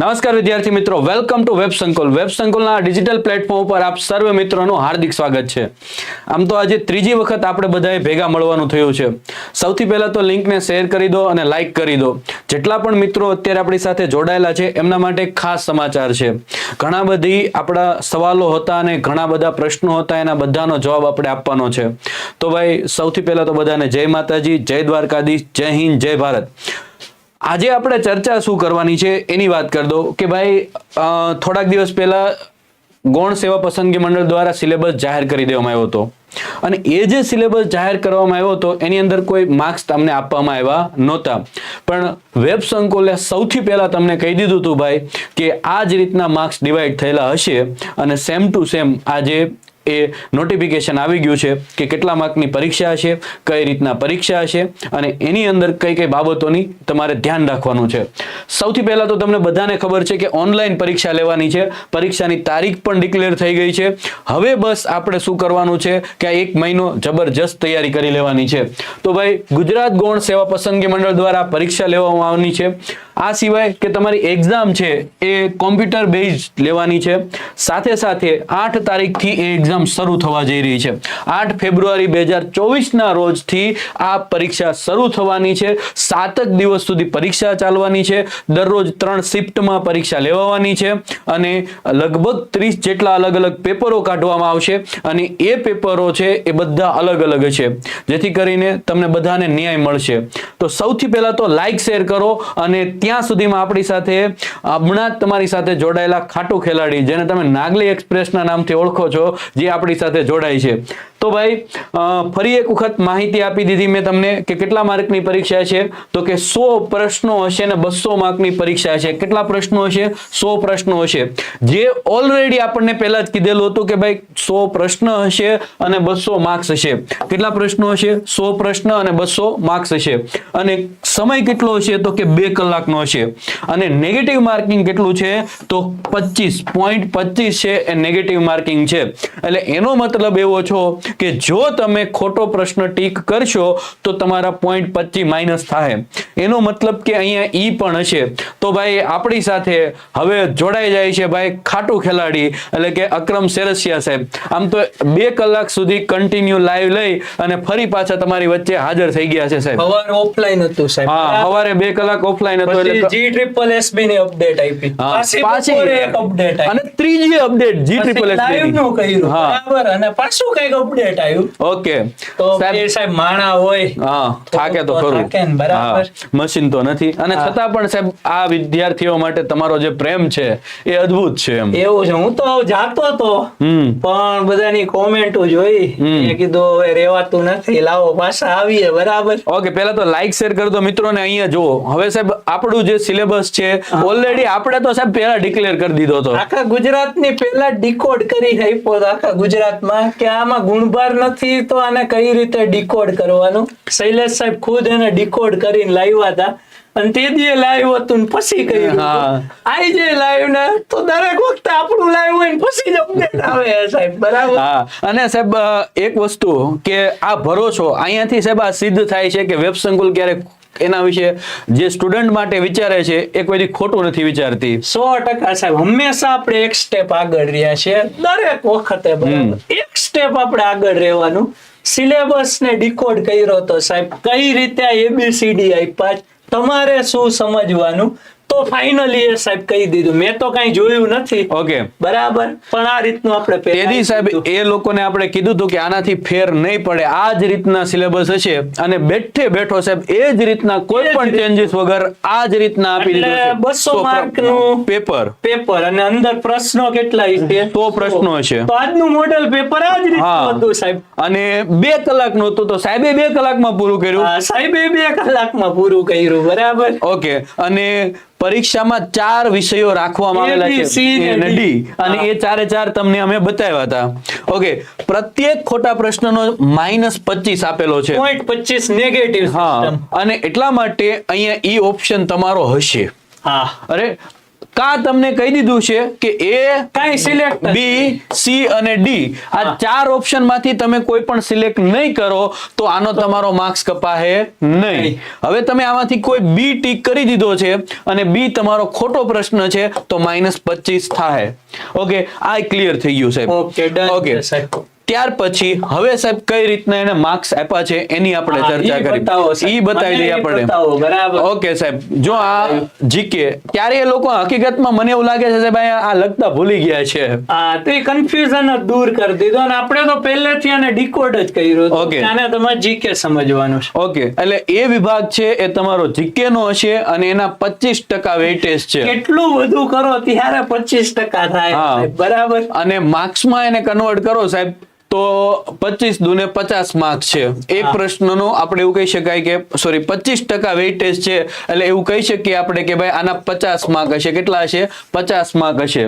નમસ્કાર વિદ્યાર્થી મિત્રો welcome to web Sankul web સંકુલના digital platform ઉપર આપ સર્વે મિત્રોનું હાર્દિક સ્વાગત છે. આમ તો આજે ત્રીજી વખત આપણે બધાએ ભેગા મળવાનું થયું છે. સૌથી પહેલાં તો લિંકને શેર કરી દો અને લાઇક કરી દો. જેટલા પણ મિત્રો અત્યારે આપણી સાથે જોડાયેલા છે, એમના માટે ખાસ સમાચાર છે. ઘણા બધી આપણા સવાલો હતા અને ઘણા બધા પ્રશ્નો હતા, એના બધાનો જવાબ આપણે આપવાનો છે. તો ભાઈ, સૌથી પહેલા તો બધાને જય માતાજી, જય દ્વારકાધીશ, જય હિન્દ, જય ભારત. આજે આપણે ચર્ચા શું કરવાની છે એની વાત કરી દો કે ભાઈ થોડાક દિવસ પહેલા ગૌણ સેવા પસંદગી મંડળ દ્વારા સિલેબસ જાહેર કરી દેવામાં આવ્યો હતો. અને એ જે સિલેબસ જાહેર કરવામાં આવ્યો હતો, એની અંદર કોઈ માર્ક્સ તમને આપવામાં આવ્યા નહોતા. પણ વેબ સંકુલે સૌથી પહેલા તમને કહી દીધું હતું ભાઈ કે આ જ રીતના માર્ક્સ ડિવાઈડ થયેલા હશે અને સેમ ટુ સેમ આજે એ નોટિફિકેશન આવી ગયું છે કે કેટલા માર્કની પરીક્ષા હશે, કઈ રીતના પરીક્ષા હશે અને એની અંદર કઈ કઈ બાબતોની તમારે ધ્યાન રાખવાનું છે. સૌથી પહેલાં તો તમને બધાને ખબર છે કે ઓનલાઈન પરીક્ષા લેવાની છે. પરીક્ષાની તારીખ પણ ડિક્લેર થઈ ગઈ છે. હવે બસ આપણે શું કરવાનું છે કે એક મહિનો જબરજસ્ત તૈયારી કરી લેવાની છે. તો ભાઈ ગુજરાત ગૌણ સેવા પસંદગી મંડળ દ્વારા પરીક્ષા લેવામાં આવવાની છે. આ સિવાય કે તમારી એક્ઝામ છે એ કોમ્પ્યુટર બેઝ લેવાની છે. સાથે સાથે આઠ તારીખથી એ એક્ઝામ શરૂ થવા જઈ રહી છે. આઠ ફેબ્રુઆરી બે હજાર ચોવીસના રોજથી આ પરીક્ષા શરૂ થવાની છે. સાતક દિવસ સુધી પરીક્ષા ચાલવાની છે. દરરોજ ત્રણ શિફ્ટમાં પરીક્ષા લેવાની છે અને લગભગ ત્રીસ જેટલા અલગ અલગ પેપરો કાઢવામાં આવશે અને એ પેપરો છે એ બધા અલગ અલગ છે. જેથી કરીને તમને બધાને ન્યાય મળશે. તો સૌથી પહેલા તો લાઈક શેર કરો અને ત્યાં સુધીમાં આપણી સાથે હમણાં જ તમારી સાથે જોડાયેલા ખાટુ ખેલાડી, જેને તમે નાગલી એક્સપ્રેસના નામથી ઓળખો છો, જે આપણી સાથે જોડાય છે. તો ભાઈ ફરી એક વખત માહિતી આપી દીધી મેં તમને કે કેટલા માર્કની પરીક્ષા છે? તો કે સો પ્રશ્નો હશે ને બસો માર્કની પરીક્ષા છે. કેટલા પ્રશ્નો હશે? સો પ્રશ્નો હશે. જે ઓલરેડી આપણને પહેલા જ કીધેલું હતું કે ભાઈ, સો પ્રશ્ન હશે અને બસો માર્ક્સ હશે. કેટલા પ્રશ્નો હશે? સો પ્રશ્ન અને બસો માર્ક્સ હશે. અને સમય કેટલો હશે? તો કે બે કલાકનો હશે. અને નેગેટિવ માર્કિંગ કેટલું છે? તો પચીસ. પોઈન્ટ પચીસ છે એ નેગેટિવ માર્કિંગ છે. એટલે એનો મતલબ એવો છો કે જો તમે ખોટો પ્રશ્ન ટીક કરશો તો તમારા પોઈન્ટ પચીસ માઇનસ થાય. એનો મતલબ કે અહીંયા ઈ પણ હશે. તો ભાઈ આપણી સાથે હવે જોડાઈ જાય છે ભાઈ ખાટું ખેલાડી એટલે કે અક્રમ સેરસિયા સાહેબ. આમ તો બે કલાક સુધી કન્ટિન્યુ લાઈવ લઈ અને ફરી પાછા તમારી વચ્ચે હાજર થઈ ગયા છે સાહેબ. સવારે ઓફલાઈન હતું સાહેબ. હા સવારે બે કલાક ઓફલાઈન હતું એટલે જી ટ્રિપલ એસબી ની અપડેટ આપી. પાછી પાછી એક અપડેટ અને ત્રીજી અપડેટ જી ટ્રિપલ લાઈવનું કર્યું. બરાબર. અને પાછું કંઈક અપડેટ આવ્યું. ઓકે. તો સાહેબ સાહેબ માણા હોય હા થાકે તો ખરું. થાકે ને, બરાબર. મશીન તો નથી. અને છતાં પણ સાહેબ આ વિદ્યાર્થીઓ માટે તમારો જે પ્રેમ છે એ અદ્ભુત છે એમ. એવું છે. હું તો જાતો હતો પણ બધાની કોમેન્ટો જોઈ. મેં કીધું હવે રેવાતું નથી લાવો પાછા આવીએ. બરાબર. ઓકે પહેલા તો લાઈક શેર કરી દો મિત્રોને અહીંયા જુઓ. હવે સાહેબ આપણું જે સિલેબસ છે ઓલરેડી આપણે તો સાહેબ પહેલા ડિક્લેર કરી દીધો હતો. આખા ગુજરાતની પહેલા ડીકોડ કરી આપ્યો આખા ગુજરાતમાં કે આમાં ગુણભાર નથી તો આને કઈ રીતે ડીકોડ કરવાનું? શૈલેષ સાહેબ ખુદ એને ડીકોડ કરીને લાવ્યા હતા. અને તે દી લાઈવ હતું ને પછી કહ્યું હા. આઈ જે લાઈવ ને તો દરેક વખતે આપણું લાઈવ હોય ને પછી જ અપડેટ આવે સાહેબ બરાબર? અને સાહેબ એક વસ્તુ કે આ ભરોસો અહીંયાથી સાહેબ આ સિદ્ધ થાય છે કે વેબ સંકુલ ક્યારેક એના વિશે જે સ્ટુડન્ટ માટે વિચારે છે એ કોઈ ખોટું નથી વિચારતી. સો ટકા સાહેબ હંમેશા આપણે એક સ્ટેપ આગળ રહ્યા છે દરેક વખતે એક સ્ટેપ આપણે આગળ રહેવાનું. સિલેબસ ને ડીકોડ કર્યો તો સાહેબ કઈ રીતે એબીસીડી આપ્યા તમારે શું સમજવાનું? ફાઇનલી એ સાહેબ કહી દીધું. મેં તો કઈ જોયું નથી. ઓકે બરાબર? પણ આ રીતનું આપણે તેદી સાહેબ એ લોકોને આપણે કીધું હતું કે આનાથી ફેર નહીં પડે. આ જ રીતના સિલેબસ હશે અને બેઠે બેઠો સાહેબ એ જ રીતના કોઈ પણ ચેન્જીસ વગર આ જ રીતના આપી દીધું છે. 200 સો પ્ર- પેપર પેપર અને અંદર પ્રશ્નો કેટલા છે? તો પ્રશ્નો હશે. તો આજનું મોડેલ પેપર આ જ રીતનું હતું સાહેબ. અને બે કલાકનું હતું તો સાહેબે બે કલાકમાં પૂરું કર્યું? સાહેબે બે કલાકમાં પૂરું કર્યું બરાબર. ઓકે અને પરીક્ષામાં ચાર વિષયો રાખવામાં આવેલા છે. અને એ ચારે ચાર તમને અમે બતાવ્યા હતા. ઓકે પ્રત્યેક ખોટા પ્રશ્નનો માઇનસ પચીસ આપેલો છે. પોઈન્ટ પચીસ નેગેટિવ હા અને એટલા માટે અહીંયા ઈ ઓપ્શન તમારો હશે. હા. અરે કા તમને કહી દીધું છે કે એ કઈ સિલેક્ટ બી સી અને ડી? આ ચાર ઓપ્શનમાંથી તમે કોઈ પણ સિલેક્ટ નહીં કરો તો આનો તમારો માર્ક્સ કપાહે નહીં. હવે તમે આમાંથી કોઈ બી ટીક કરી દીધો છે અને બી તમારો ખોટો પ્રશ્ન છે તો માઇનસ પચીસ થાય ઓકે આ ક્લિયર થઈ ગયું સાહેબ ઓકે ડન ઓકે સાહેબ ત્યાર પછી હવે સાહેબ કઈ રીતના એને માર્ક્સ આપ્યા છે એની આપણે ચર્ચા કરી. ઈ બતાવી દઈએ આપણે. ઓકે સાહેબ જો આ જીકે ત્યારે એ લોકો હકીકતમાં મને એવું લાગે છે સાહેબ આ લખતા ભૂલી ગયા છે. હા તો એ કન્ફ્યુઝન જ દૂર કરી દીધો અને આપણે તો પહેલેથી આને ડીકોડ જ કર્યું ઓકે. આને તમારે જીકે સમજવાનું છે. ઓકે એટલે એ વિભાગ છે એ તમારો જીકે નો હશે અને એના પચીસ ટકા વેટેજ છે. કેટલું બધું કરો ત્યારે પચીસ ટકા થાય બરાબર. અને માર્ક્સમાં એને કન્વર્ટ કરો સાહેબ તો પચીસ દુને પચાસ માર્ક છે. એ પ્રશ્નનો આપણે એવું કહી શકાય કે સોરી પચીસ ટકા વેઇટેજ છે એટલે એવું કહી શકીએ આપણે કે ભાઈ આના પચાસ માર્ક હશે. કેટલા હશે? પચાસ માર્ક હશે.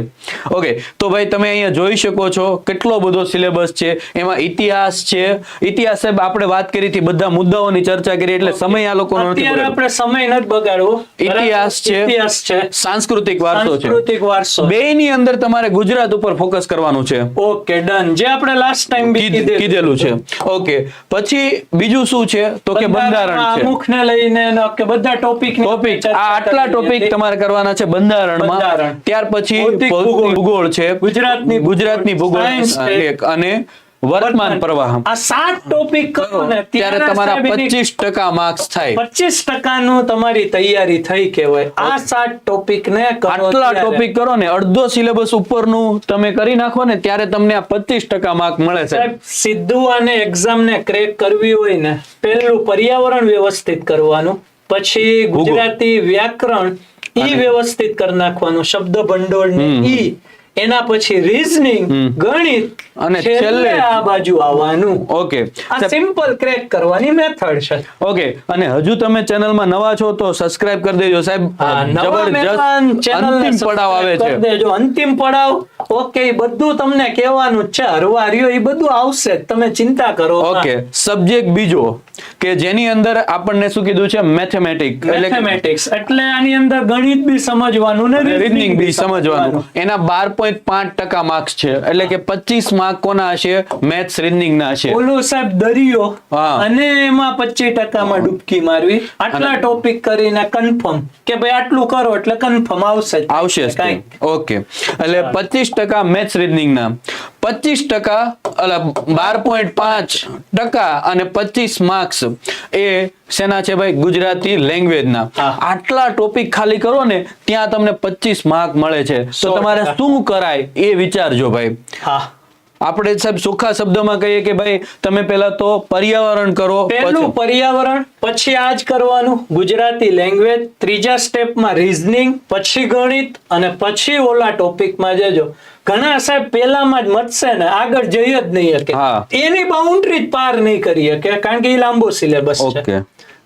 ઓકે તો ભાઈ તમે અહીંયા જોઈ શકો છો કેટલો બધો સિલેબસ છે. એમાં ઇતિહાસ છે. ઇતિહાસ સાહેબ આપણે વાત કરી હતી બધા મુદ્દાઓની ચર્ચા કરી એટલે સમય આ લોકોનો નથી આપણે સમય નથી બગાડવો. ઇતિહાસ છે. ઇતિહાસ છે. સાંસ્કૃતિક વારસો છે. સાંસ્કૃતિક વારસો. બે ની અંદર તમારે ગુજરાત ઉપર ફોકસ કરવાનું છે. ઓકે ડન જે આપણે લાસ્ટ ટાઈમ કીધેલું. છે. ઓકે. પછી બીજું શું છે? તો કે બંધારણ છે. અમુક ને લઈને કે બધા ટોપિક ટોપિક આ આટલા ટોપિક તમારે કરવાના છે બંધારણમાં. બંધારણ. ત્યાર પછી ભૂગોળ. ભૂગોળ છે. ગુજરાતની ગુજરાતની ભૂગોળ. એક અને વર્તમાન પ્રવાહ આ સાત ટોપિક કરો ને ત્યારે તમારા પચીસ ટકા માર્ક્સ થાય. પચીસ ટકાનું તમારી તૈયારી થઈ કહેવાય. આ સાત ટોપિક ને આટલા ટોપિક કરો ને અડધો સિલેબસ ઉપરનું તમે કરી નાખો ને ત્યારે તમને આ પચીસ ટકા માર્ક મળે છે. સીધું આને એક્ઝામ ને ક્રેક કરવી હોય ને પહેલું પર્યાવરણ વ્યવસ્થિત કરવાનું પછી ગુજરાતી વ્યાકરણ ઈ વ્યવસ્થિત કરી નાખવાનું શબ્દ ભંડોળ ને ઈ. એના પછી રીઝનિંગ ગણિત અને છેલ્લે આ બાજુ આવવાનું. ઓકે આ સિમ્પલ ક્રેક કરવાની મેથડ છે. ઓકે અને હજુ તમે ચેનલમાં નવા છો તો સબસ્ક્રાઇબ કરી દેજો સાહેબ. જબરજસ્ત અંતિમ પડાવ આવે છે. દેજો. અંતિમ પડાવ. ઓકે બધું તમને કહેવાનું છે. હરવા રહ્યો એ બધું આવશે તમે ચિંતા કરો ઓકે સબ્જેક્ટ બીજો કે જેની અંદર આપણને શું કીધું છે? મેથેમેટિક એટલે મેથેમેટિક્સ એટલે આની અંદર ગણિત બી સમજવાનું ને રીઝનિંગ બી સમજવાનું. એના બાર પોઈન્ટ પાંચ ટકા માર્ક્સ છે. એટલે કે પચીસ માર્ક કોના હશે? મેથ્સ રીઝનિંગ ના હશે. ઓલો સાહેબ દરિયો. અને એમાં પચીસ ટકામાં ડૂબકી મારવી. આટલા ટોપિક કરીને કન્ફર્મ કે ભાઈ આટલું કરો એટલે કન્ફર્મ આવશે આવશે ઓકે એટલે પચીસ ટકા મેથ્સ રીઝનિંગ ના. પચીસ ટકા બાર પોઈન્ટ પાંચ ટકા અને પચીસ માર્ક્સ. એ શેના છે ભાઈ? ગુજરાતી લેંગ્વેજના. આટલા ટોપિક ખાલી કરો ને ત્યાં તમને પચીસ માર્ક મળે છે. તો તમારે શું કરાય એ વિચારજો ભાઈ. હા. આપણે સાહેબ સુખા શબ્દમાં કહીએ કે ભાઈ તમે પહેલા તો પર્યાવરણ કરો પહેલું પર્યાવરણ પછી આ જ કરવાનું ગુજરાતી લેંગ્વેજ ત્રીજા સ્ટેપમાં રીઝનિંગ પછી ગણિત અને પછી ઓલા ટોપિકમાં જજો. ઘણા સાહેબ પેલામાં જ મતશે ને આગળ જઈ જ નહીં શકે. એની બાઉન્ડ્રી જ પાર નહીં કરી શકે કારણ કે એ લાંબો સિલેબસ છે.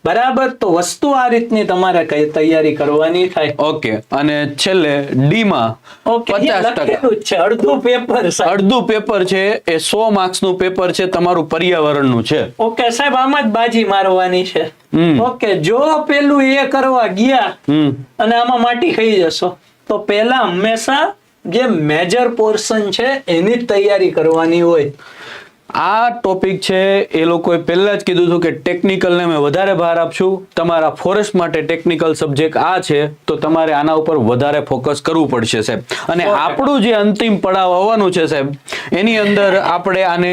બરાબર? તો વસ્તુ આ રીતની તમારે કઈ તૈયારી કરવાની થાય. ઓકે અને છેલ્લે ડી માં પચાસ ટકા. અડધું પેપર અડધું પેપર છે એ સો માર્ક્સનું પેપર છે તમારું પર્યાવરણનું છે. ઓકે સાહેબ આમાં જ બાજી મારવાની છે. ઓકે જો પેલું એ કરવા ગયા અને આમાં માટી ખાઈ જશો તો પેલા હંમેશા જે મેજર પોર્શન છે એની જ તૈયારી કરવાની હોય. આ ટોપિક છે એ લોકોએ પહેલા જ કીધું હતું કે ટેકનિકલને મેં વધારે ભાર આપશું. તમારા ફોરેસ્ટ માટે ટેકનિકલ સબ્જેક્ટ આ છે તો તમારે આના ઉપર વધારે ફોકસ કરવું પડશે સાહેબ. અને આપણું જે અંતિમ પડાવ આવવાનું છે સાહેબ એની અંદર આપણે આને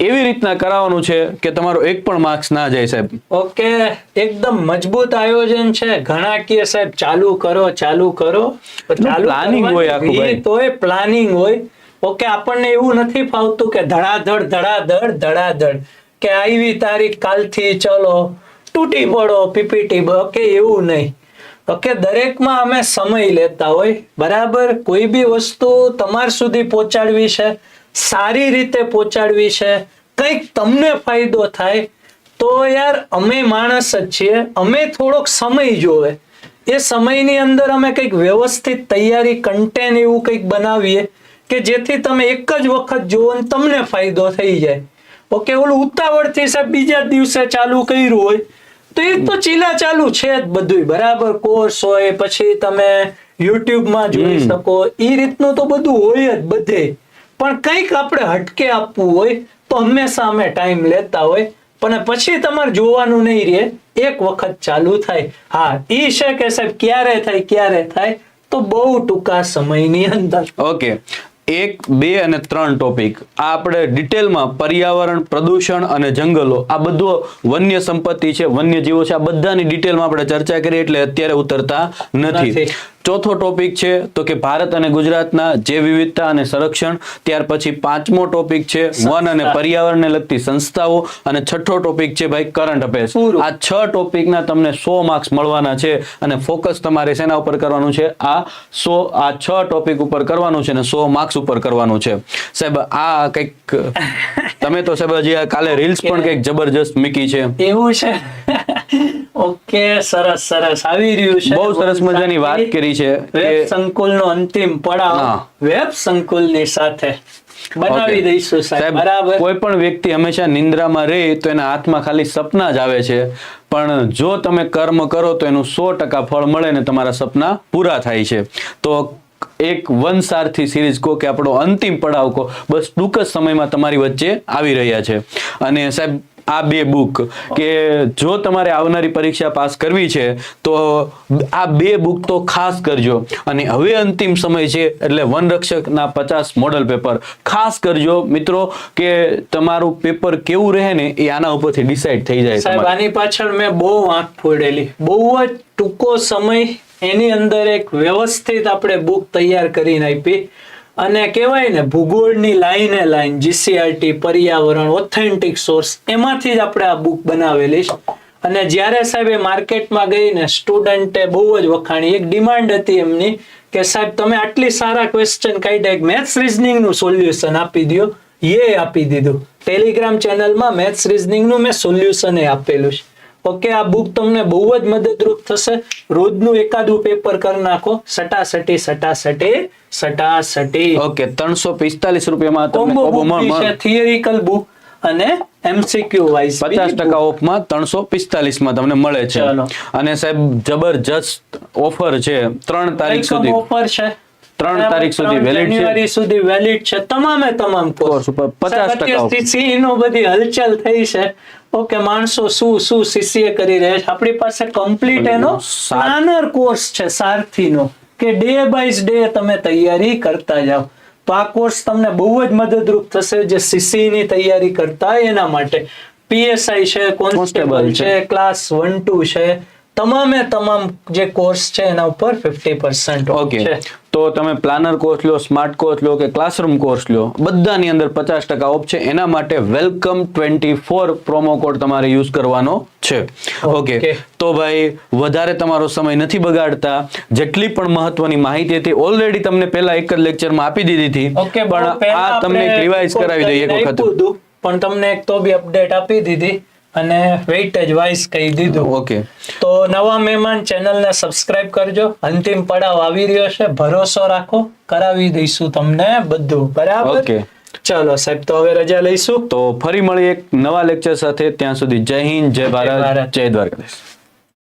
એવી રીતના કરાવવાનું છે કે તમારો એક પણ માર્ક્સ ના જાય સાહેબ. ઓકે એકદમ મજબૂત આયોજન છે. ઘણા કે સાહેબ ચાલુ કરો ચાલુ કરો. ચાલુ પ્લાનિંગ હોય આખું. રીત પ્લાનિંગ હોય. ઓકે, આપણને એવું નથી ફાવતું કે ધડાધડ ધડાધડ ધડાધડ કે આવી તારીખ કાલથી ચલો, તૂટી પડો, પીપીટી ઓકે એવું નહીં. ઓકે, દરેકમાં અમે સમય લેતા હોય, બરાબર? કોઈ બી વસ્તુ તમાર સુધી પહોંચાડવી છે, સારી રીતે પહોંચાડવી છે, કંઈક તમને ફાયદો થાય, તો યાર અમે માણસ જ છીએ, અમે થોડોક સમય જોવે. એ સમયની અંદર અમે કંઈક વ્યવસ્થિત, તૈયારી કન્ટેન્ટ એવું કંઈક બનાવીએ કે જેથી તમે એક જ વખત જુઓ ને તમને ફાયદો થઈ જાય. ઓકે ઓલું ઉતાવળથી સાહેબ બીજા દિવસે ચાલુ કર્યું હોય તો એ તો ચીલા ચાલુ છે જ બધું બરાબર કોર્સ હોય પછી તમે યુટ્યુબમાં જોઈ શકો. એ રીતનું તો બધું હોય જ બધે. પણ કંઈક આપણે હટકે આપવું હોય તો હંમેશા અમે ટાઈમ લેતા હોય. પણ પછી તમારે જોવાનું નહીં રહે. એક વખત ચાલુ થાય. હા એ છે કે સાહેબ ક્યારે થાય ક્યારે થાય તો બહુ ટૂંકા સમયની અંદર. ઓકે. એક, બે અને ત્રણ ટોપિક આ આપણે ડિટેલમાં પર્યાવરણ, પ્રદૂષણ અને જંગલો, આ બધું વન્ય સંપત્તિ છે, વન્ય જીવો છે, આ બધાની ડિટેલમાં આપણે ચર્ચા કરી, એટલે અત્યારે ઉતરતા નથી. ચોથો ટોપિક છે તો કે ભારત અને ગુજરાતના જે વિવિધતા અને સંરક્ષણ ત્યાર પછી પાંચમો ટોપિક છે વન અને પર્યાવરણને લગતી સંસ્થાઓ અને છઠ્ઠો ટોપિક છે ભાઈ કરંટ અફેર્સ. આ છ ટોપિકના તમને સો માર્ક્સ મળવાના છે અને ફોકસ તમારે શેના ઉપર કરવાનું છે? આ સો આ છ ટોપિક ઉપર કરવાનું છે અને સો માર્ક્સ ઉપર કરવાનું છે. સાહેબ આ કંઈક તમે તો સાહેબ હજી આ કાલે રીલ્સ પણ કંઈક જબરજસ્ત મૂકી છે. એવું છે? ઓકે સરસ સરસ. આવી રહ્યું છે. બહુ સરસ મજાની વાત કરી છે વેબ સંકુલનો અંતિમ પડાવ વેબ સંકુલની સાથે બનાવી દઈશું સાહેબ. બરાબર. કોઈ પણ વ્યક્તિ હંમેશા નિંદ્રામાં રહે તો એના હાથમાં ખાલી સપના જ આવે છે. પણ જો તમે કર્મ કરો તો એનું સો ટકા ફળ મળે ને તમારા સપના પૂરા થાય છે. તો એક વનસારથી સિરીઝ કહો કે આપણો અંતિમ પડાવ કહો. બસ ટૂંક જ સમયમાં તમારી વચ્ચે આવી રહ્યા છે. અને સાહેબ આ બે બુક કે જો તમારે આવનારી પરીક્ષા પાસ કરવી છે તો આ બે બુક તો ખાસ કરજો. અને હવે અંતિમ સમય છે એટલે વનરક્ષકના પચાસ મોડલ પેપર ખાસ કરજો મિત્રો કે તમારું પેપર કેવું રહે ને એ આના ઉપરથી ડિસાઈડ થઈ જાય સાહેબ આની પાછળ મેં બહુ આંખ ફોડેલી બહુ જ ટૂંકો સમય એની અંદર એક વ્યવસ્થિત આપણે બુક તૈયાર કરીને આપી. અને કહેવાય ને, ભૂગોળની લાઈને લાઈન જીસીઆરટી પર્યાવરણ ઓથેન્ટિક સોર્સ એમાંથી જ આપણે આ બુક બનાવેલી છે. અને જ્યારે સાહેબ એ માર્કેટમાં ગઈને સ્ટુડન્ટે બહુ જ વખાણી, એક ડિમાન્ડ હતી એમની કે સાહેબ તમે આટલી સારા ક્વેશ્ચન કાઢ્યા, એક મેથ્સ રિઝનિંગનું સોલ્યુશન આપી દો એ આપી દીધું. ટેલિગ્રામ ચેનલમાં મેથ્સ રિઝનિંગનું મેં સોલ્યુશન એ આપેલું છે. ઓકે આ બુક તમને બહુ જ મદદરૂપ થશે. રોજનું એકાદું પેપર કરી નાખો. સટાસટી સટાસટી સટાસટી. ઓકે ત્રણસો પિસ્તાલીસ રૂપિયામાં તમને થિયરિકલ બુક અને એમસીક્યુ વાઇઝ પચાસ ટકા ઓફમાં ત્રણસો પિસ્તાલીસમાં તમને મળે છે. અને સાહેબ જબરજસ્ત ઓફર છે ત્રણ તારીખ સુધી. ઓફર છે. ત્રણ તારીખ સુધી વેલિડ છે. જાન્યુઆરી સુધી વેલિડ છે તમામે તમામ કોર્સ ઉપર 50% off. નો બધી હલચલ થઈ છે ઓકે માણસો શું શું સીસીએ કરી રહ્યા છે આપણી પાસે કમ્પ્લીટ એનો પ્લાનર કોર્સ છે સારથીનો કે ડે બાય ડે તમે તૈયારી કરતા જાઓ તો આ કોર્સ તમને બહુ જ મદદરૂપ થશે જે સીસી ની તૈયારી કરતા એના માટે પીએસઆઈ છે કોન્સ્ટેબલ. છે ક્લાસ વન ટુ છે તમામે તમામ જે કોર્સ છે એના ઉપર ફિફ્ટી પર્સન્ટ ઓકે તો તમે પ્લાનર કોર્સ લો સ્માર્ટ કોર્સ લો કે ક્લાસરૂમ કોર્સ લો બધાની અંદર પચાસ ટકા ઓફ છે. એના માટે welcome twenty four promo code તમારે યુઝ કરવાનો છે. ઓકે તો ભાઈ વધારે તમારો સમય નથી બગાડતા. જેટલી પણ મહત્વની માહિતી હતી ઓલરેડી તમને પહેલા એક જ લેક્ચરમાં આપી દીધી હતી. પણ આ તમને રિવાઇઝ કરાવી દઈએ એક વખત. પણ તમને એક તો બી અપડેટ આપી દીધી. અને વેઇટેજ વાઇઝ કહી દીધું. ઓકે તો નવા મહેમાન ચેનલને સબસ્ક્રાઇબ કરજો. અંતિમ પડાવ આવી રહ્યો છે. ભરોસો રાખો. કરાવી દઈશું તમને બધું. બરાબર? ઓકે ચલો સાહેબ તો હવે રજા લઈશું. તો ફરી મળીએ એક નવા લેક્ચર સાથે. ત્યાં સુધી જય હિન્દ જય ભારત. જય દ્વારકાધીશ.